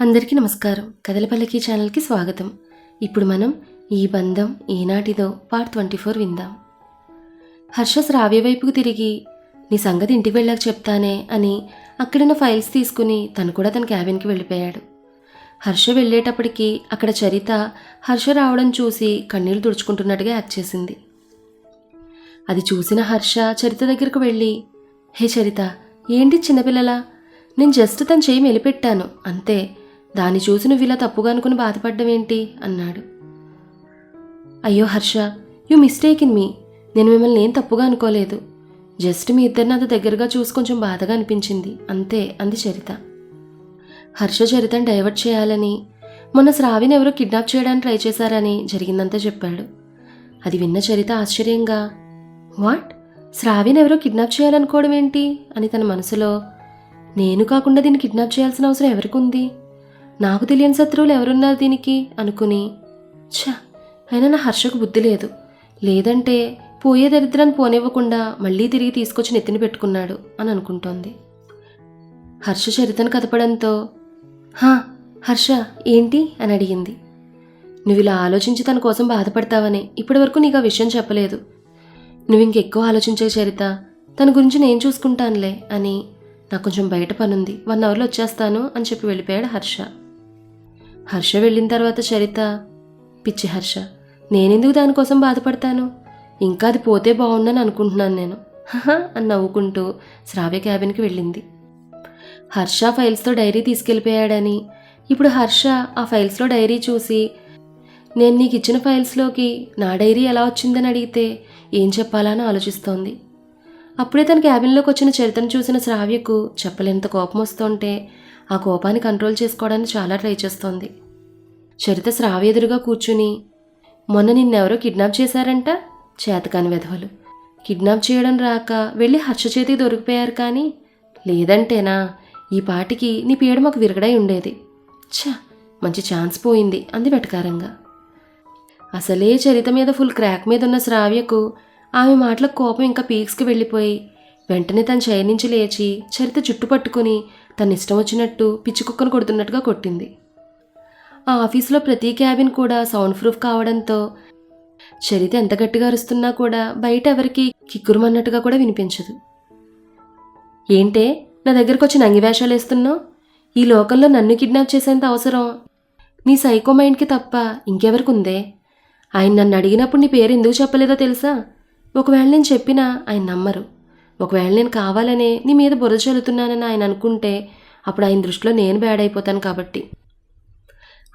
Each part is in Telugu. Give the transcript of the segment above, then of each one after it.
అందరికీ నమస్కారం. కదలపల్లకి ఛానల్కి స్వాగతం. ఇప్పుడు మనం ఈ బంధం ఈనాటిదో పార్ట్ ట్వంటీ ఫోర్ విందాం. హర్ష శ్రావ్య వైపుకు తిరిగి నీ సంగతి ఇంటికి వెళ్ళాక చెప్తానే అని అక్కడున్న ఫైల్స్ తీసుకుని తను కూడా తన క్యాబిన్కి వెళ్ళిపోయాడు. హర్ష వెళ్ళేటప్పటికి అక్కడ చరిత హర్ష రావడం చూసి కన్నీళ్ళు తుడుచుకుంటున్నట్టుగా యాక్ట్ చేసింది. అది చూసిన హర్ష చరిత దగ్గరకు వెళ్ళి హే చరిత ఏంటి చిన్నపిల్లలా? నేను జస్ట్ తన చేయి మెలిపెట్టాను. అంతే దాన్ని చూసి నువ్వు ఇలా తప్పుగా అనుకుని బాధపడ్డం ఏంటి అన్నాడు. అయ్యో Harsha you mistake in me. నేను మిమ్మల్ని ఏం తప్పుగా అనుకోలేదు. జస్ట్ మీ ఇద్దరిని అంత దగ్గరగా చూసి కొంచెం బాధగా అనిపించింది. అంతే అంది చరిత. హర్ష చరితను డైవర్ట్ చేయాలని మొన్న శ్రావిని ఎవరో కిడ్నాప్ చేయడానికి ట్రై చేశారని జరిగిందంతా చెప్పాడు. అది విన్న చరిత ఆశ్చర్యంగా వాట్? శ్రావిని ఎవరో కిడ్నాప్ చేయాలనుకోవడం ఏంటి? అని తన మనసులో నేను కాకుండా దీన్ని కిడ్నాప్ చేయాల్సిన అవసరం ఎవరికి ఉంది నాకు తెలియని శత్రువులు ఎవరున్నారు దీనికి? అనుకుని ఛ అయినా నా హర్షకు బుద్ధి లేదు. లేదంటే పోయే దరిద్రాన్ని పోనివ్వకుండా మళ్ళీ తిరిగి తీసుకొచ్చి నెత్తిన పెట్టుకున్నాడు అని అనుకుంటోంది. హర్ష చరితను కదపడంతో హా హర్ష ఏంటి? అని అడిగింది. నువ్వు ఇలా ఆలోచించి తన కోసం బాధపడతావని ఇప్పటివరకు నీకు ఆ విషయం చెప్పలేదు. నువ్వు ఇంకెక్కువ ఆలోచించే చరిత. తన గురించి నేను చూసుకుంటానులే అని నాకు కొంచెం బయట పనుంది. వన్ అవర్లో వచ్చేస్తాను అని చెప్పి వెళ్ళిపోయాడు హర్ష. హర్ష వెళ్ళిన తర్వాత చరిత పిచ్చి హర్ష నేనెందుకు దానికోసం బాధపడతాను? ఇంకా అది పోతే బాగుండని అనుకుంటున్నాను నేను. హహ అని నవ్వుకుంటూ శ్రావ్య క్యాబిన్కి వెళ్ళింది. హర్ష ఫైల్స్తో డైరీ తీసుకెళ్ళిపోయాడని. ఇప్పుడు హర్ష ఆ ఫైల్స్లో డైరీ చూసి నేను నీకు ఇచ్చిన ఫైల్స్లోకి నా డైరీ ఎలా వచ్చిందని అడిగితే ఏం చెప్పాలని ఆలోచిస్తోంది. అప్పుడే తన క్యాబిన్లోకి వచ్చిన చరిత్రను చూసిన శ్రావ్యకు చెప్పలేంత కోపం వస్తుంటే ఆ కోపాన్ని కంట్రోల్ చేసుకోవడానికి చాలా ట్రై చేస్తోంది. చరిత శ్రావ్య ఎదురుగా కూర్చుని మొన్న నిన్నెవరో కిడ్నాప్ చేశారంట? చేతకాని విధవలు. కిడ్నాప్ చేయడం రాక వెళ్ళి హర్ష చేతికి దొరికిపోయారు కానీ లేదంటేనా ఈ పాటికి నీ పీడ మాకు విరగడై ఉండేది. ఛ! మంచి ఛాన్స్ పోయింది అంది వెటకారంగా. అసలే చరిత మీద ఫుల్ క్రాక్ మీద ఉన్న శ్రావ్యకు ఆమె మాటలకు కోపం ఇంకా పీక్స్కి వెళ్ళిపోయి వెంటనే తన చైర్ నుంచి లేచి చరిత జుట్టు పట్టుకుని తన ఇష్టం వచ్చినట్టు పిచ్చి కుక్కను కొడుతున్నట్టుగా కొట్టింది. ఆ ఆఫీసులో ప్రతి క్యాబిన్ కూడా సౌండ్ ప్రూఫ్ కావడంతో చరిత ఎంత గట్టిగా అరుస్తున్నా కూడా బయట ఎవరికి కిక్కురుమన్నట్టుగా కూడా వినిపించదు. ఏంటే నా దగ్గరకు వచ్చి నంగివేషాలు వేస్తున్నావు? ఈ లోకంలో నన్ను కిడ్నాప్ చేసేంత అవసరం? నీ సైకో మైండ్కి తప్ప ఇంకెవరికి ఉందే ఆయన నన్ను అడిగినప్పుడు నీ పేరు ఎందుకు చెప్పలేదో తెలుసా? ఒకవేళ నేను చెప్పినా ఆయన నమ్మరు. ఒకవేళ నేను కావాలనే నీ మీద బుర్ర చల్లుతున్నానని ఆయన అనుకుంటే అప్పుడు ఆయన దృష్టిలో నేను బ్యాడ్ అయిపోతాను కాబట్టి.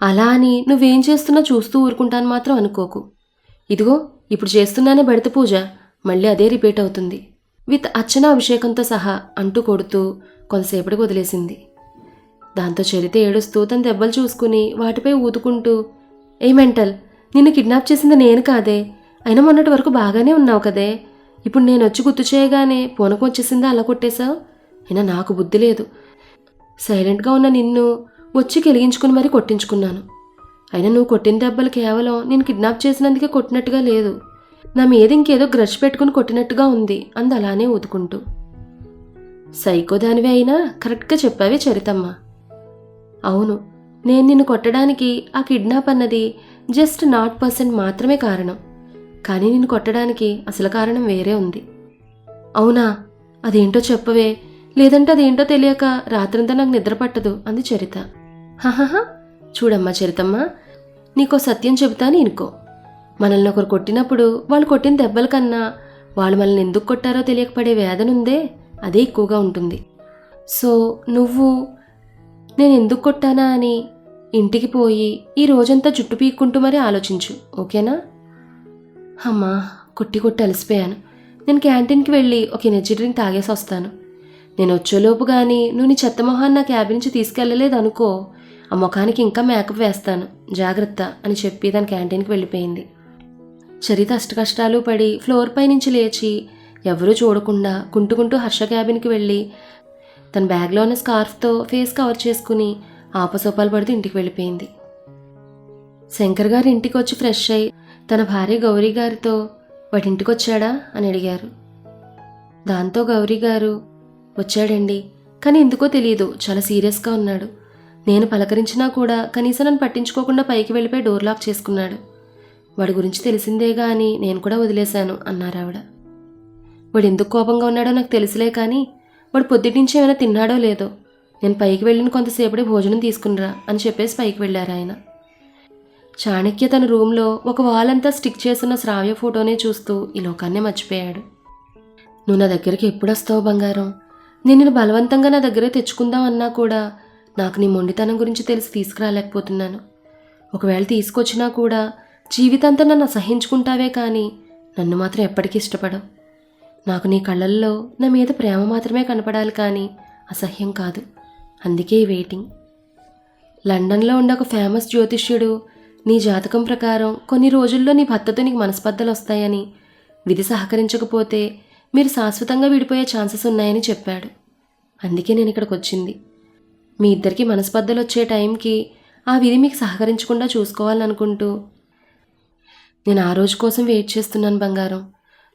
అలా అని నువ్వేం చేస్తున్నా చూస్తూ ఊరుకుంటాను మాత్రం అనుకోకు. ఇదిగో ఇప్పుడు చేస్తున్నానే బడిత పూజ మళ్ళీ అదే రిపీట్ అవుతుంది. విత్ అర్చన అభిషేకంతో సహా అంటూ కొడుతూ కొంతసేపటికి వదిలేసింది. దాంతో చరిత ఏడుస్తూ తన దెబ్బలు చూసుకుని వాటిపై ఊదుకుంటూ ఏ మెంటల్ నిన్ను కిడ్నాప్ చేసింది నేను కాదే. అయినా మొన్నటి వరకు బాగానే ఉన్నావు కదే. ఇప్పుడు నేను వచ్చి గుర్తు చేయగానే పూనకం వచ్చేసిందా? అలా కొట్టేశావు? అయినా నాకు బుద్ధి లేదు. సైలెంట్గా ఉన్న నిన్ను వచ్చి కెలిగించుకుని మరీ కొట్టించుకున్నాను. అయినా నువ్వు కొట్టిన దెబ్బలు కేవలం నేను కిడ్నాప్ చేసినందుకే కొట్టినట్టుగా లేదు. నా మీద ఇంకేదో గ్రష్ పెట్టుకుని కొట్టినట్టుగా ఉంది. అంది అలానే ఊదుకుంటూ. సైకో దానివే అయినా కరెక్ట్గా చెప్పావే చరితమ్మ. అవును నేను నిన్ను కొట్టడానికి ఆ కిడ్నాప్ అన్నది జస్ట్ నాట్ పర్సెంట్ మాత్రమే కారణం. కానీ నిన్ను కొట్టడానికి అసలు కారణం వేరే ఉంది. అవునా? అదేంటో చెప్పవే. లేదంటే అదేంటో తెలియక రాత్రంతా నాకు నిద్ర పట్టదు అంది చరిత. హహహ. చూడమ్మా చరితమ్మ నీకో సత్యం చెబుతాను ఇనుకో మనల్ని ఒకరు కొట్టినప్పుడు వాళ్ళు కొట్టిన దెబ్బల కన్నా వాళ్ళు మనల్ని ఎందుకు కొట్టారో తెలియకపడే వేదన ఉందే అదే ఎక్కువగా ఉంటుంది. సో నువ్వు నేను ఎందుకు కొట్టానా అని ఇంటికి పోయి ఈ రోజంతా జుట్టు పీక్కుంటూ మరీ ఆలోచించు ఓకేనా? అమ్మా కొట్టి కొట్టి అలసిపోయాను. నేను క్యాంటీన్కి వెళ్ళి ఒక ఎనర్జీ డ్రింక్ తాగేసి వస్తాను. నేను వచ్చేలోపు కానీ నువ్వు నీ చెత్త మొహాన్ని నా క్యాబ్ నుంచి తీసుకెళ్ళలేదు అనుకో ఆ ముఖానికి ఇంకా మేకప్ వేస్తాను. జాగ్రత్త అని చెప్పి దాని క్యాంటీన్కి వెళ్ళిపోయింది. చరిత అష్టకష్టాలు పడి ఫ్లోర్ పై నుంచి లేచి ఎవరూ చూడకుండా కుంటుకుంటూ హర్ష క్యాబిన్కి వెళ్ళి తన బ్యాగ్లో ఉన్న స్కార్ఫ్తో ఫేస్ కవర్ చేసుకుని ఆపసోపాలు పడుతూ ఇంటికి వెళ్ళిపోయింది. శంకర్ గారు ఇంటికి వచ్చి ఫ్రెష్ అయ్యి తన భార్య గౌరీ గారితో వాడి అని అడిగారు. దాంతో గౌరీ గారు వచ్చాడండి కానీ ఎందుకో తెలియదు చాలా సీరియస్గా ఉన్నాడు. నేను పలకరించినా కూడా కనీసం నన్ను పట్టించుకోకుండా పైకి వెళ్ళిపోయి డోర్ లాక్ చేసుకున్నాడు. వాడి గురించి తెలిసిందేగా అని నేను కూడా వదిలేశాను అన్నారు ఆవిడ. వాడు ఎందుకు కోపంగా ఉన్నాడో నాకు తెలుసులే కానీ వాడు పొద్దుటి నుంచి ఏమైనా తిన్నాడో లేదో నేను పైకి వెళ్ళిన కొంతసేపటి భోజనం తీసుకునిరా అని చెప్పేసి పైకి వెళ్ళారు ఆయన. చాణక్య తన రూమ్లో ఒక వాలంతా స్టిక్ చేసిన శ్రావ్య ఫోటోనే చూస్తూ ఈ లోకాన్నే మర్చిపోయాడు. నువ్వు నా దగ్గరికి ఎప్పుడొస్తావు బంగారం? నేను బలవంతంగా నా దగ్గరే తెచ్చుకుందాం అన్నా కూడా నాకు నీ మొండితనం గురించి తెలిసి తీసుకురాలేకపోతున్నాను. ఒకవేళ తీసుకొచ్చినా కూడా జీవితాంతం నన్ను అసహించుకుంటావే కానీ నన్ను మాత్రం ఎప్పటికీ ఇష్టపడవు. నాకు నీ కళ్ళల్లో నా మీద ప్రేమ మాత్రమే కనపడాలి కానీ అసహ్యం కాదు. అందుకే ఈ వెయిటింగ్. లండన్లో ఉండే ఒక ఫేమస్ జ్యోతిష్యుడు నీ జాతకం ప్రకారం కొన్ని రోజుల్లో నీ భర్తతో నీకు మనస్పర్ధలు వస్తాయని. విధి సహకరించకపోతే మీరు శాశ్వతంగా విడిపోయే ఛాన్సెస్ ఉన్నాయని చెప్పాడు. అందుకే నేను ఇక్కడికి వచ్చింది మీ ఇద్దరికి మనస్పర్ధలు వచ్చే టైంకి ఆ విధి మీకు సహకరించకుండా చూసుకోవాలనుకుంటూ. నేను ఆ రోజు కోసం వెయిట్ చేస్తున్నాను బంగారం.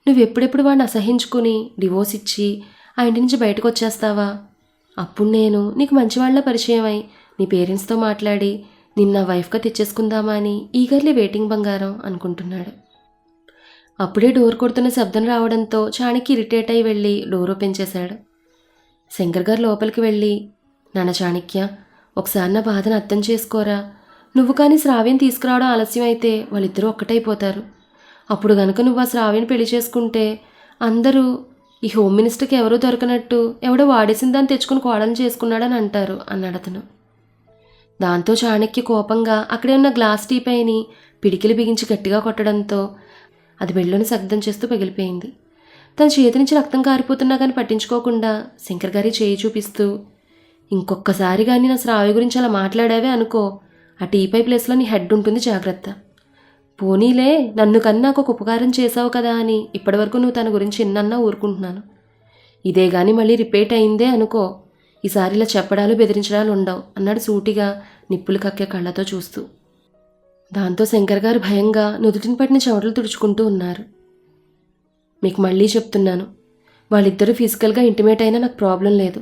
నువ్వు ఎప్పుడెప్పుడు వాడిని అసహించుకుని డివోర్స్ ఇచ్చి ఆ ఇంటి నుంచి బయటకు వచ్చేస్తావా అప్పుడు నేను నీకు మంచివాళ్ళ పరిచయం అయి నీ పేరెంట్స్తో మాట్లాడి నిన్న వైఫ్గా తెచ్చేసుకుందామా అని ఈగర్లీ వెయిటింగ్ బంగారం అనుకుంటున్నాడు. అప్పుడే డోర్ కొడుతున్న శబ్దం రావడంతో చాణికి ఇరిటేట్ అయి వెళ్ళి డోర్ ఓపెన్ చేశాడు. శంకర్ గారు లోపలికి వెళ్ళి నాన్న చాణక్య ఒకసారి నా బాధను అర్థం చేసుకోరా. నువ్వు కానీ శ్రావ్యం తీసుకురావడం ఆలస్యం అయితే వాళ్ళిద్దరూ ఒక్కటైపోతారు. అప్పుడు గనుక నువ్వు ఆ శ్రావ్యని పెళ్ళి చేసుకుంటే అందరూ ఈ హోమ్ మినిస్టర్కి ఎవరూ దొరకనట్టు ఎవడో వాడేసిందని దాన్ని తెచ్చుకుని కోడలు చేసుకున్నాడని అంటారు అన్నాడు అతను. దాంతో చాణక్య కోపంగా అక్కడే ఉన్న గ్లాస్ టీపైని పిడికిలు బిగించి గట్టిగా కొట్టడంతో అది బెళ్ళుని శబ్దం చేస్తూ పగిలిపోయింది. తన చేతి నుంచి రక్తం కారిపోతున్నా కానీ పట్టించుకోకుండా శంకర్ గారి చేయి చూపిస్తూ ఇంకొక్కసారి కానీ నా శ్రావ్య గురించి అలా మాట్లాడావే అనుకో ఆ టీపై ప్లేస్లో నీ హెడ్ ఉంటుంది జాగ్రత్త. పోనీలే నన్ను కన్నా ఒక ఉపకారం చేశావు కదా అని ఇప్పటివరకు నువ్వు తన గురించి ఎన్నన్నా ఊరుకుంటున్నాను. ఇదే కానీ మళ్ళీ రిపీట్ అయిందే అనుకో ఈసారి ఇలా చెప్పడాలు బెదిరించడాలు ఉండవు అన్నాడు సూటిగా నిప్పులు కక్కే కళ్ళతో చూస్తూ. దాంతో శంకర్ గారు భయంగా నుదుటిని పట్టిన చెమటలు తుడుచుకుంటూ ఉన్నారు. మీకు మళ్ళీ చెప్తున్నాను వాళ్ళిద్దరూ ఫిజికల్గా ఇంటిమేట్ అయినా నాకు ప్రాబ్లం లేదు.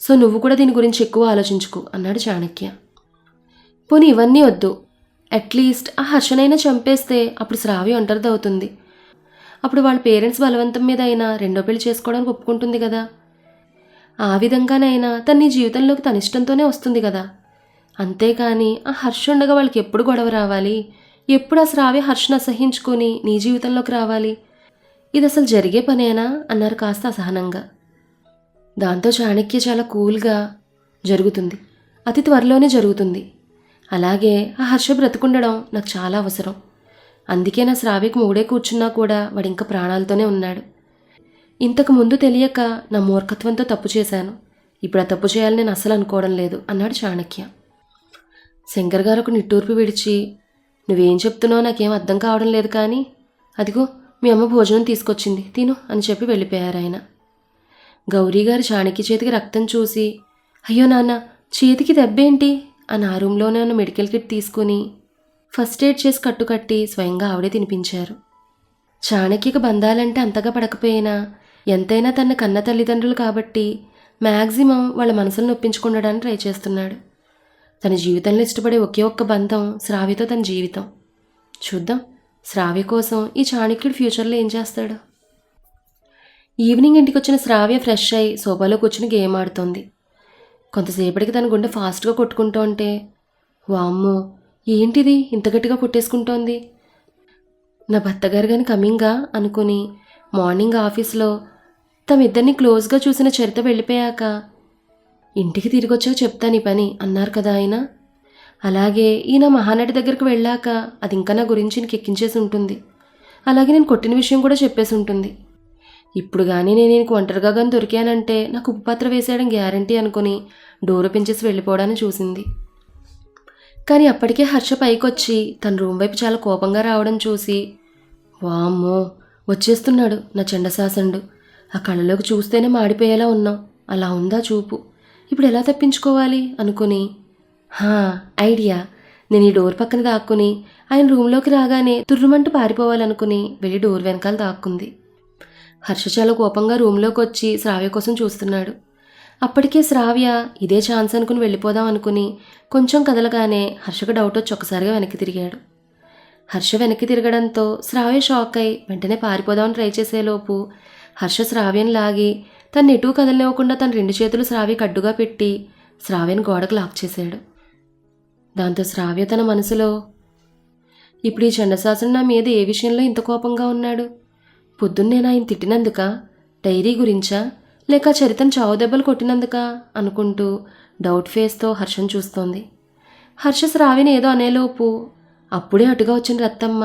సో నువ్వు కూడా దీని గురించి ఎక్కువ ఆలోచించుకో అన్నాడు చాణక్య. పోనీ ఇవన్నీ వద్దు. అట్లీస్ట్ ఆ హర్షనైనా చంపేస్తే అప్పుడు శ్రావి ఒంటరిది అవుతుంది అప్పుడు వాళ్ళ పేరెంట్స్ బలవంతం మీద అయినా రెండో పెళ్ళి చేసుకోవడానికి ఒప్పుకుంటుంది కదా. ఆ విధంగానైనా తన నీ జీవితంలోకి తన ఇష్టంతోనే వస్తుంది కదా. అంతేకాని ఆ హర్ష ఉండగా వాళ్ళకి ఎప్పుడు గొడవ రావాలి? ఎప్పుడు ఆ శ్రావ్య హర్షను అసహించుకొని నీ జీవితంలోకి రావాలి? ఇది అసలు జరిగే పనేనా? అన్నారు కాస్త అసహనంగా. దాంతో చాణక్య చాలా కూల్గా జరుగుతుంది. అతి త్వరలోనే జరుగుతుంది. అలాగే ఆ హర్ష బ్రతుకుండడం నాకు చాలా అవసరం. అందుకే నా శ్రావ్యకు మూడే కూర్చున్నా కూడా వాడు ఇంకా ప్రాణాలతోనే ఉన్నాడు. ఇంతకు ముందు తెలియక నా మూర్ఖత్వంతో తప్పు చేశాను. ఇప్పుడు ఆ తప్పు చేయాలని నేను అసలు అనుకోవడం లేదు అన్నాడు చాణక్య. శంకర్ గారు ఒక నిట్టూర్పు విడిచి నువ్వేం చెప్తున్నావు నాకేం అర్థం కావడం లేదు కానీ అదిగో మీ అమ్మ భోజనం తీసుకొచ్చింది తిను అని చెప్పి వెళ్ళిపోయారు ఆయన. గౌరీ గారు చాణక్య చేతికి రక్తం చూసి అయ్యో నాన్న చేతికి దెబ్బేంటి? అని ఆ రూమ్లోనే ఉన్న మెడికల్ కిట్ తీసుకుని ఫస్ట్ ఎయిడ్ చేసి కట్టుకట్టి స్వయంగా ఆవిడే తినిపించారు. చాణక్యకు బంధాలంటే అంతగా పడకపోయినా ఎంతైనా తన కన్న తల్లిదండ్రులు కాబట్టి మ్యాక్సిమం వాళ్ళ మనసులను నొప్పించుకుండడానికి ట్రై చేస్తున్నాడు. తన జీవితంలో ఇష్టపడే ఒకే ఒక్క బంధం శ్రావ్యతో తన జీవితం. చూద్దాం శ్రావ్య కోసం ఈ చాణక్యుడు ఫ్యూచర్లో ఏం చేస్తాడు? ఈవినింగ్ ఇంటికి వచ్చిన శ్రావ్య ఫ్రెష్ అయి సోఫాలో కూర్చుని గేమ్ ఆడుతోంది. కొంతసేపటికి తన గుండె ఫాస్ట్గా కొట్టుకుంటూ ఉంటే వామ్మో ఏంటిది ఇంత గట్టిగా కొట్టేసుకుంటోంది? నా భర్తగారు కానీ కమింగా అనుకుని మార్నింగ్ ఆఫీస్లో తమిద్దరిని క్లోజ్గా చూసిన చరిత వెళ్ళిపోయాక ఇంటికి తిరిగొచ్చాక చెప్తాను ఈ పని అన్నారు కదా ఆయన. అలాగే ఈయన మహానటి దగ్గరికి వెళ్ళాక అది ఇంకా నా గురించి నీకు ఎక్కించేసి ఉంటుంది. అలాగే నేను కొట్టిన విషయం కూడా చెప్పేసి ఉంటుంది. ఇప్పుడు కానీ నేను నీకు ఒంటరిగా కానీ దొరికానంటే నాకు ఉప్పు పాత్ర వేసేయడం గ్యారంటీ అనుకుని డోర్ పెంచేసి వెళ్ళిపోవడాన్ని చూసింది. కానీ అప్పటికే హర్ష పైకొచ్చి తన రూమ్ వైపు చాలా కోపంగా రావడం చూసి వామ్మో వచ్చేస్తున్నాడు నా చెండశాసనుడు ఆ కళ్ళలోకి చూస్తేనే మాడిపోయేలా ఉన్నాం. అలా ఉందా చూపు. ఇప్పుడు ఎలా తప్పించుకోవాలి? అనుకుని హా ఐడియా. నేను ఈ డోర్ పక్కన దాక్కుని ఆయన రూమ్లోకి రాగానే తుర్రుమంటూ పారిపోవాలనుకుని వెళ్ళి డోర్ వెనకాల దాక్కుంది. హర్ష చాలా కోపంగా రూమ్లోకి వచ్చి శ్రావ్య కోసం చూస్తున్నాడు. అప్పటికే శ్రావ్య ఇదే ఛాన్స్ అనుకుని వెళ్ళిపోదాం అనుకుని కొంచెం కదలగానే హర్షకు డౌట్ వచ్చి ఒక్కసారిగా వెనక్కి తిరిగాడు. హర్ష వెనక్కి తిరగడంతో శ్రావ్య షాక్ అయి వెంటనే పారిపోదామని ట్రై చేసేలోపు హర్ష శ్రావ్యం లాగి తను ఎటూ కదలనివ్వకుండా తన రెండు చేతులు శ్రావ్యకి అడ్డుగా పెట్టి శ్రావ్యని గోడకు లాక్ చేశాడు. దాంతో శ్రావ్య తన మనసులో ఇప్పుడు ఈ చండశాసనం నా మీద ఏ విషయంలో ఇంత కోపంగా ఉన్నాడు? పొద్దున్నే ఆయన తిట్టినందుక డైరీ గురించా? లేక చరితం చావు దెబ్బలు కొట్టినందుకా? అనుకుంటూ డౌట్ ఫేస్తో హర్షం చూస్తోంది. హర్ష శ్రావిని ఏదో అనేలోపు అప్పుడే అటుగా వచ్చిన రత్తమ్మ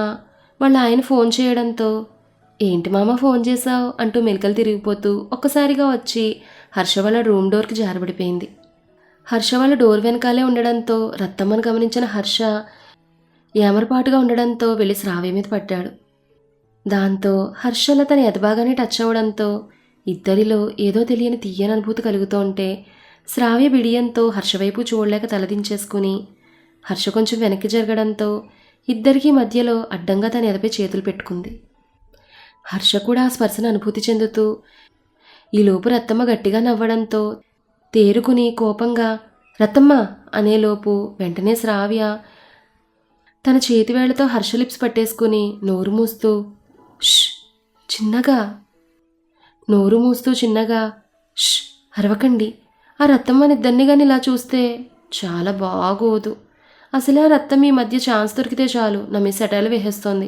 వాళ్ళ ఆయన ఫోన్ చేయడంతో ఏంటి మామ ఫోన్ చేశావు? అంటూ మెలికలు తిరిగిపోతూ ఒక్కసారిగా వచ్చి హర్ష వాళ్ళ రూమ్ డోర్కి జారబడిపోయింది. హర్ష వాళ్ళ డోర్ వెనకాలే ఉండడంతో రత్తమ్మను గమనించిన హర్ష ఏమరపాటుగా ఉండడంతో వెళ్ళి శ్రావ్య మీద పడ్డాడు. దాంతో హర్షల తన ఎదబాగానే టచ్ అవ్వడంతో ఇద్దరిలో ఏదో తెలియని తీయని అనుభూతి కలుగుతూ ఉంటే శ్రావ్య బిడియంతో హర్ష వైపు చూడలేక తలదించేసుకుని హర్ష కొంచెం వెనక్కి జరగడంతో ఇద్దరికీ మధ్యలో అడ్డంగా తన ఎదపై చేతులు పెట్టుకుంది. హర్ష కూడా ఆ స్పర్శను అనుభూతి చెందుతూ ఈలోపు రత్తమ్మ గట్టిగా నవ్వడంతో తేరుకుని కోపంగా రత్తమ్మ! అనేలోపు వెంటనే శ్రావ్య తన చేతివేళ్ళతో హర్ష లిప్స్ పట్టేసుకుని నోరు మూస్తూ ష్! చిన్నగా! నోరు మూస్తూ చిన్నగా ష్! అరవకండి. ఆ రత్తమ్మనిద్దరిని కానీ ఇలా చూస్తే చాలా బాగోదు. అసలే ఆ రత్తం ఈ మధ్య ఛాన్స్ దొరికితే చాలు. నా మీ సెటైలు వేసేస్తోంది.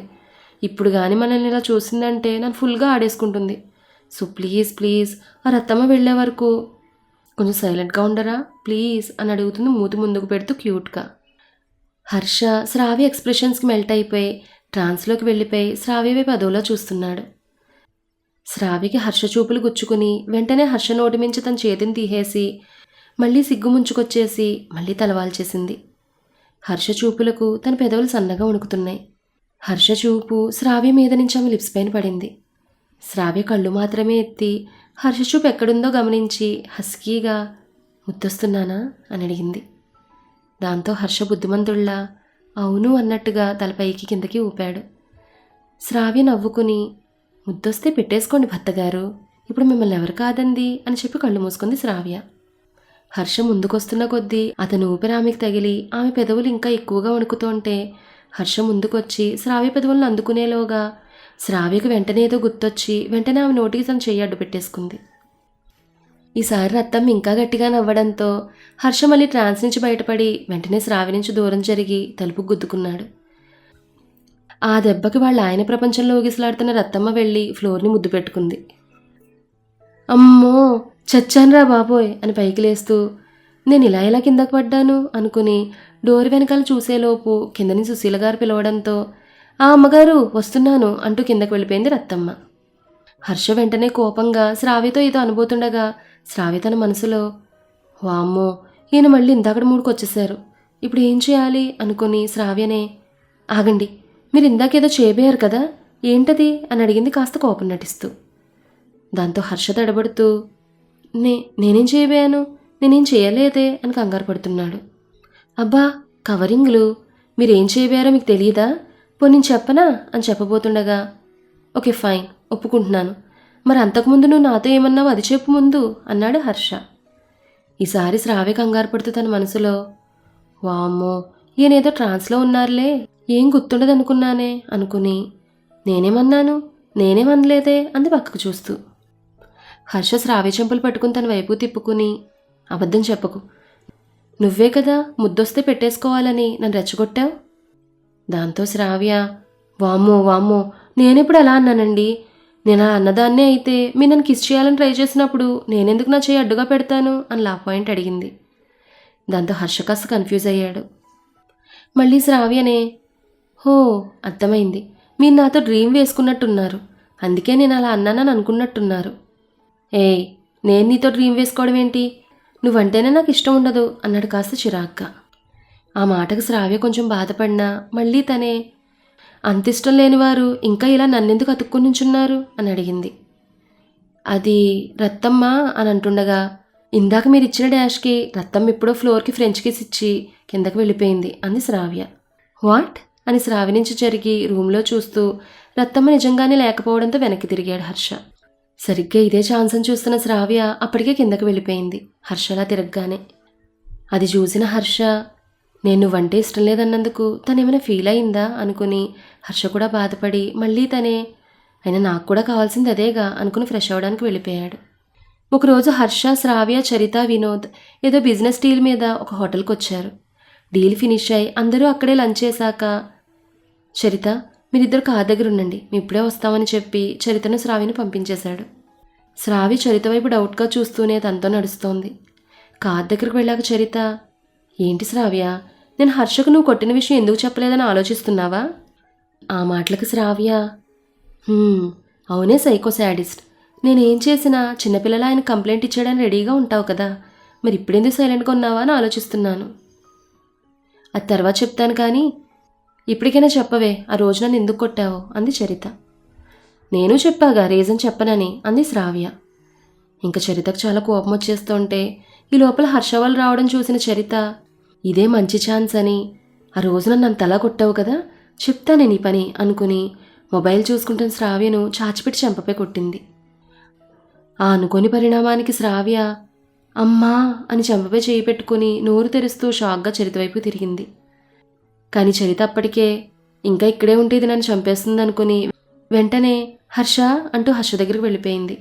ఇప్పుడు కానీ మనల్ని ఇలా చూసిందంటే నన్ను ఫుల్గా ఆడేసుకుంటుంది. సో ప్లీజ్ ప్లీజ్ ఆ రత్తమ్మ వెళ్ళే వరకు కొంచెం సైలెంట్గా ఉండరా? ప్లీజ్ అని అడుగుతుంది మూతి ముందుకు పెడుతూ క్యూట్గా హర్ష శ్రావ్య ఎక్స్ప్రెషన్స్కి మెల్ట్ అయిపోయి ట్రాన్స్లోకి వెళ్ళిపోయి శ్రావ్య వైపు అదోలా చూస్తున్నాడు. శ్రావ్యకి హర్ష చూపులు గుచ్చుకుని వెంటనే హర్ష నోటి మించి తన చేతిని తీసేసి మళ్ళీ సిగ్గు ముంచుకొచ్చేసి మళ్ళీ తలవాల్చేసింది. హర్ష చూపులకు తన పెదవులు సన్నగా వణుకుతున్నాయి. హర్ష చూపు శ్రావ్య మీద నుంచి ఆమె లిప్స్ పైన పడింది. శ్రావ్య కళ్ళు మాత్రమే ఎత్తి హర్ష చూపు ఎక్కడుందో గమనించి హస్కీగా ముద్దొస్తున్నానా? అని అడిగింది. దాంతో హర్ష బుద్ధిమంతుళ్ళ అవును అన్నట్టుగా తలపైకి కిందకి ఊపాడు. శ్రావ్య నవ్వుకుని ముద్దొస్తే పెట్టేసుకోండి భర్తగారు ఇప్పుడు మిమ్మల్ని ఎవరు కాదంది? అని చెప్పి కళ్ళు మూసుకుంది శ్రావ్య. హర్ష ముందుకొస్తున్న కొద్దీ అతను ఊపిరి ఆమెకి తగిలి ఆమె పెదవులు ఇంకా ఎక్కువగా వణుకుతుంటే హర్ష ముందుకొచ్చి శ్రావ్య పెదవులను అందుకునేలోగా? శ్రావ్యకు వెంటనే ఏదో గుర్తొచ్చి వెంటనే ఆమె నోటికి తను చెయ్యి అడ్డు పెట్టేసుకుంది. ఈసారి రత్తం ఇంకా గట్టిగా నవ్వడంతో హర్ష మళ్ళీ ట్రాన్స్ నుంచి బయటపడి వెంటనే శ్రావి నుంచి దూరం జరిగి తలుపు గుద్దుకున్నాడు. ఆ దెబ్బకి వాళ్ళ ఆయన ప్రపంచంలో ఊగిసలాడుతున్న రత్తమ్మ వెళ్ళి ఫ్లోర్ని ముద్దు పెట్టుకుంది. అమ్మో చచ్చానురా బాబోయ్ అని పైకి లేస్తూ నేను ఇలా ఇలా కిందకు పడ్డాను? అనుకుని డోర్ వెనకాల చూసేలోపు కింద నుంచి సుశీల గారు పిలవడంతో ఆ అమ్మగారు వస్తున్నాను అంటూ కిందకు వెళ్ళిపోయింది రత్తమ్మ. హర్ష వెంటనే కోపంగా శ్రావ్యతో ఏదో అనుబోతుండగా శ్రావ్య తన మనసులో వామ్మో ఈయన మళ్ళీ ఇందాకడ మూడుకొచ్చేసారు ఇప్పుడు ఏం చేయాలి? అనుకుని శ్రావ్యనే ఆగండి మీరు ఇందాకేదో చేయబోయారు కదా ఏంటది? అని అడిగింది కాస్త కోపం నటిస్తూ. దాంతో హర్ష తడబడుతూ నే నేనేం చేయబోయాను? నేనేం చేయలేదే? అని కంగారు పడుతున్నాడు. అబ్బా కవరింగ్లు. మీరేం చేయబోయారో మీకు తెలియదా పోనీ నేను చెప్పనా అని చెప్పబోతుండగా ఓకే ఫైన్ ఒప్పుకుంటున్నాను. మరి అంతకుముందు నువ్వు నాతో ఏమన్నావు అది చెప్పు ముందు అన్నాడు హర్ష. ఈసారి శ్రావ్య కంగారు పడుతూ తన మనసులో వామ్మో ఈయనేదో ట్రాన్స్లో ఉన్నారులే ఏం గుర్తుండదనుకున్నానే అనుకుని నేనేమన్నాను? నేనేమనలేదే? అంది పక్కకు చూస్తూ. హర్ష శ్రావ్య చెంపలు పట్టుకుని తన వైపు తిప్పుకుని అబద్ధం చెప్పకు నువ్వే కదా ముద్దొస్తే పెట్టేసుకోవాలని నన్ను రెచ్చగొట్టావు? దాంతో శ్రావ్య వామ్మో వామ్మో నేనెప్పుడు అలా అన్నానండి. నేను అలా అన్నదాన్నే అయితే మీరు నన్ను కిస్ చేయాలని ట్రై చేసినప్పుడు నేనెందుకు నా చేయి అడ్డుగా పెడతాను? అని లా పాయింట్ అడిగింది. దాంతో హర్ష కాస్త కన్ఫ్యూజ్ అయ్యాడు. మళ్ళీ శ్రావ్యనే హో అర్థమైంది. మీరు నాతో డ్రీమ్ వేసుకున్నట్టున్నారు. అందుకే నేను అలా అన్నానని అనుకున్నట్టున్నారు. ఏయ్ నేను నీతో డ్రీమ్ వేసుకోవడం ఏంటి నువ్వంటేనే నాకు ఇష్టం ఉండదు అన్నాడు కాస్త చిరాగ్గా. ఆ మాటకు శ్రావ్య కొంచెం బాధపడినా మళ్ళీ తనే అంత ఇష్టం లేనివారు ఇంకా ఇలా నన్నెందుకు అతుక్కుని నుంచున్నారు? అని అడిగింది. అది రత్తమ్మ అని అంటుండగా ఇందాక మీరు ఇచ్చిన డాష్కి రత్తమ్మ ఎప్పుడో ఫ్లోర్కి ఫ్రెంచ్ కిస్ ఇచ్చి కిందకి వెళ్ళిపోయింది అంది శ్రావ్య. వాట్? అని శ్రావ్య నుంచి జరిగి రూమ్లో చూస్తూ రత్తమ్మ నిజంగానే లేకపోవడంతో వెనక్కి తిరిగాడు హర్ష. సరిగ్గా ఇదే ఛాన్స్ అని చూస్తున్న శ్రావ్య అప్పటికే కిందకు వెళ్ళిపోయింది. హర్షలా తిరగగానే అది చూసిన హర్ష నేను వంటే ఇష్టం లేదన్నందుకు తనేమైనా ఫీల్ అయిందా? అనుకుని హర్ష కూడా బాధపడి మళ్ళీ తనే అయినా నాకు కూడా కావాల్సింది అదేగా అనుకుని ఫ్రెష్ అవ్వడానికి వెళ్ళిపోయాడు. ఒకరోజు హర్ష శ్రావ్య చరిత వినోద్ ఏదో బిజినెస్ డీల్ మీద ఒక హోటల్కి వచ్చారు. డీల్ ఫినిష్ అయి అందరూ అక్కడే లంచ్ చేశాక చరిత మీరిద్దరు కార్ దగ్గర ఉండండి మేము ఇప్పుడే వస్తామని చెప్పి చరితను శ్రావిని పంపించేశాడు. శ్రావి చరిత వైపు డౌట్గా చూస్తూనే తనతో నడుస్తోంది. కార్ దగ్గరకు వెళ్ళాక చరిత ఏంటి శ్రావ్య? నేను హర్షకు నువ్వు కొట్టిన విషయం ఎందుకు చెప్పలేదని ఆలోచిస్తున్నావా? ఆ మాటలకు శ్రావ్య అవునే సైకో శాడిస్ట్. నేనేం చేసినా చిన్నపిల్లల ఆయన కంప్లైంట్ ఇచ్చేయడానికి రెడీగా ఉంటావు కదా. మరి ఇప్పుడెందుకు సైలెంట్గా ఉన్నావా అని ఆలోచిస్తున్నాను. అది తర్వాత చెప్తాను కానీ ఇప్పటికైనా చెప్పవే ఆ రోజు నన్ను ఎందుకు కొట్టావో అంది చరిత. నేను చెప్పాగా రీజన్ చెప్పనని అంది శ్రావ్య. ఇంకా చరితకు చాలా కోపం వచ్చేస్తుంటే ఈ లోపల హర్షవాళ్ళు రావడం చూసిన చరిత ఇదే మంచి ఛాన్స్ అని ఆ రోజు నన్ను అంత అలా కొట్టావు కదా చెప్తానే నీ పని అనుకుని మొబైల్ చూసుకుంటున్న శ్రావ్యను చాచిపెట్టి చెంపపై కొట్టింది. ఆ అనుకోని పరిణామానికి శ్రావ్య అమ్మా అని చెంపపై చేయి పెట్టుకుని నోరు తెరుస్తూ షాక్గా చరిత వైపు తిరిగింది. కానీ చరిత అప్పటికే ఇంకా ఇక్కడే ఉంటే ఇది నన్ను చంపేస్తుంది అనుకుని వెంటనే హర్ష అంటూ హర్ష దగ్గరికి వెళ్ళిపోయింది.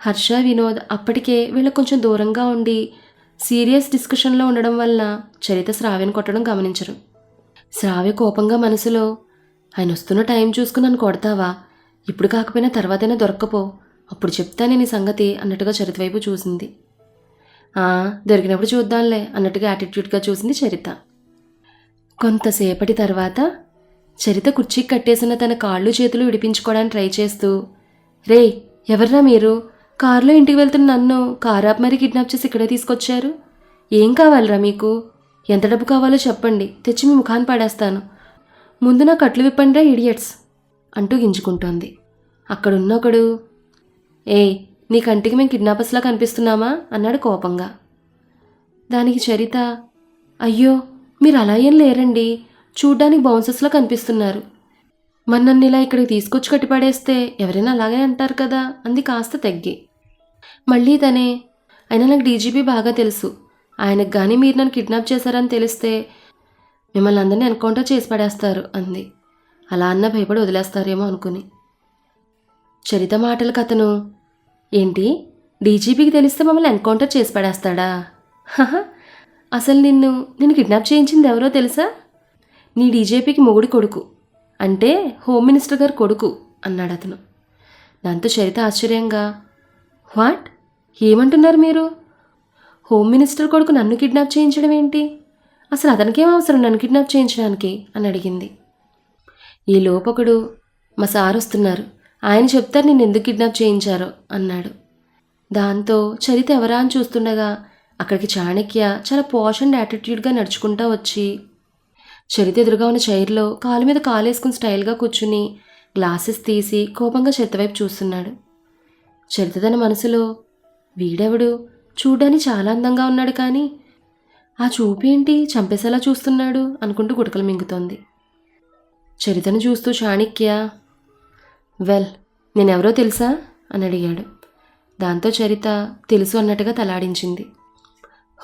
హర్ష వినోద్ అప్పటికే వీళ్ళకి కొంచెం దూరంగా ఉండి సీరియస్ డిస్కషన్లో ఉండడం వల్ల చరిత శ్రావ్యను కొట్టడం గమనించరు. శ్రావ్య కోపంగా మనసులో ఆయన వస్తున్న టైం చూసుకుని నన్ను కొడతావా? ఇప్పుడు కాకపోయినా తర్వాతైనా దొరక్కపో. అప్పుడు చెప్తానే నీ సంగతి అన్నట్టుగా చరిత వైపు చూసింది. దొరికినప్పుడు చూద్దాంలే అన్నట్టుగా యాటిట్యూడ్గా చూసింది చరిత. కొంతసేపటి తర్వాత చరిత కుర్చీకి కట్టేసిన తన కాళ్ళు చేతులు విడిపించుకోవడానికి ట్రై చేస్తూ రే ఎవర్రా మీరు? కారులో ఇంటికి వెళ్తున్న నన్ను కారాప్ మరి మరీ కిడ్నాప్ చేసి ఇక్కడే తీసుకొచ్చారు? ఏం కావాలిరా మీకు? ఎంత డబ్బు కావాలో చెప్పండి తెచ్చి మీ ముఖాన్ని పడేస్తాను. ముందు నా కట్లు విప్పండిరా ఇడియట్స్ అంటూ గింజుకుంటోంది. అక్కడున్న ఒకడు ఏ నీ కంటికి మేము కిడ్నాపర్స్లా కనిపిస్తున్నామా? అన్నాడు కోపంగా. దానికి చరిత అయ్యో మీరు అలా ఏం లేరండి. చూడ్డానికి బౌన్సెస్లో కనిపిస్తున్నారు. మరి నన్ను ఇలా ఇక్కడికి తీసుకొచ్చి కట్టిపడేస్తే ఎవరైనా అలాగే అంటారు కదా అంది కాస్త తగ్గి మళ్ళీ తనే అయినా నాకు డీజీపీ బాగా తెలుసు. ఆయనకు కానీ మీరు నన్ను కిడ్నాప్ చేశారని తెలిస్తే మిమ్మల్ని అందరినీ ఎన్కౌంటర్ చేసి పడేస్తారు అంది. అలా అన్న భయపడి వదిలేస్తారేమో అనుకుని. చరిత మాటలకు అతను ఏంటి? డీజీపీకి తెలిస్తే మమ్మల్ని ఎన్కౌంటర్ చేసి పడేస్తాడా? హహ, అసలు నిన్ను నిన్ను కిడ్నాప్ చేయించింది ఎవరో తెలుసా? నీ డీజేపీకి మొగుడి కొడుకు. అంటే హోమ్ మినిస్టర్ గారు కొడుకు అన్నాడు అతను. దాంతో చరిత ఆశ్చర్యంగా వాట్? ఏమంటున్నారు మీరు? హోమ్ మినిస్టర్ కొడుకు నన్ను కిడ్నాప్ చేయించడం ఏంటి? అసలు అతనికేం అవసరం నన్ను కిడ్నాప్ చేయించడానికి? అని అడిగింది. ఈ లోపకుడు మా సార్ వస్తున్నారు. ఆయన చెప్తారు నేను ఎందుకు కిడ్నాప్ చేయించారో అన్నాడు. దాంతో చరిత ఎవరా అని చూస్తుండగా అక్కడికి చాణక్య చాలా పాష్ అండ్ యాటిట్యూడ్గా నడుచుకుంటా వచ్చి చరిత ఎదురుగా ఉన్న చైర్లో కాలు మీద కాలేసుకుని స్టైల్గా కూర్చుని గ్లాసెస్ తీసి కోపంగా చరిత వైపు చూస్తున్నాడు. చరిత తన మనసులో వీడెవడు? చూడ్డానికి చాలా అందంగా ఉన్నాడు కానీ ఆ చూపు ఏంటి? చంపేసేలా చూస్తున్నాడు అనుకుంటూ గుటకలు మింగుతోంది. చరితను చూస్తూ చాణక్య వెల్ నేనెవరో తెలుసా? అని అడిగాడు. దాంతో చరిత తెలుసు అన్నట్టుగా తలాడించింది.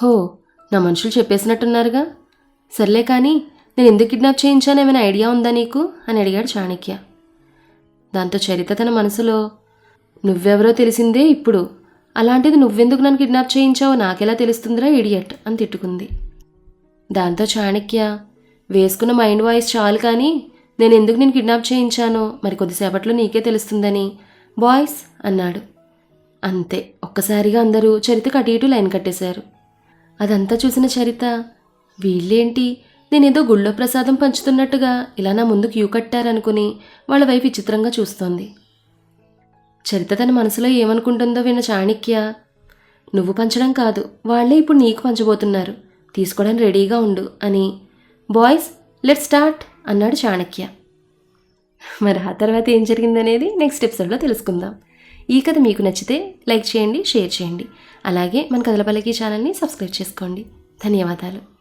హో నా మనుషులు చెప్పేసినట్టున్నారుగా. సర్లే కానీ నేను ఎందుకు కిడ్నాప్ చేయించాను? ఏమైనా ఐడియా ఉందా నీకు? అని అడిగాడు చాణక్య. దాంతో చరిత తన మనసులో నువ్వెవరో తెలిసిందే ఇప్పుడు. అలాంటిది నువ్వెందుకు నన్ను కిడ్నాప్ చేయించావో నాకెలా తెలుస్తుందిరా ఇడియట్ అని తిట్టుకుంది. దాంతో చాణక్య వేసుకున్న మైండ్ వాయిస్ చాలు కానీ నేను ఎందుకు నేను కిడ్నాప్ చేయించానో మరి కొద్దిసేపట్లో నీకే తెలుస్తుందని బాయ్స్ అన్నాడు. అంతే ఒక్కసారిగా అందరూ చరితకు అటు ఇటు లైన్ కట్టేశారు. అదంతా చూసిన చరిత వీళ్ళేంటి? నేనేదో గుళ్ళో ప్రసాదం పంచుతున్నట్టుగా ఇలా నా ముందు క్యూ కట్టారనుకుని వాళ్ళ వైపు విచిత్రంగా చూస్తోంది. చరిత తన మనసులో ఏమనుకుంటుందో విన్న చాణక్య నువ్వు పంచడం కాదు వాళ్ళే ఇప్పుడు నీకు పంచబోతున్నారు. తీసుకోవడానికి రెడీగా ఉండు అని బాయ్స్ లెట్ స్టార్ట్ అన్నాడు చాణక్య. మరి ఆ తర్వాత ఏం జరిగిందనేది నెక్స్ట్ ఎపిసోడ్లో తెలుసుకుందాం. ఈ కథ మీకు నచ్చితే లైక్ చేయండి షేర్ చేయండి. అలాగే మన కథలపల్లికి ఛానల్ని సబ్స్క్రైబ్ చేసుకోండి. ధన్యవాదాలు.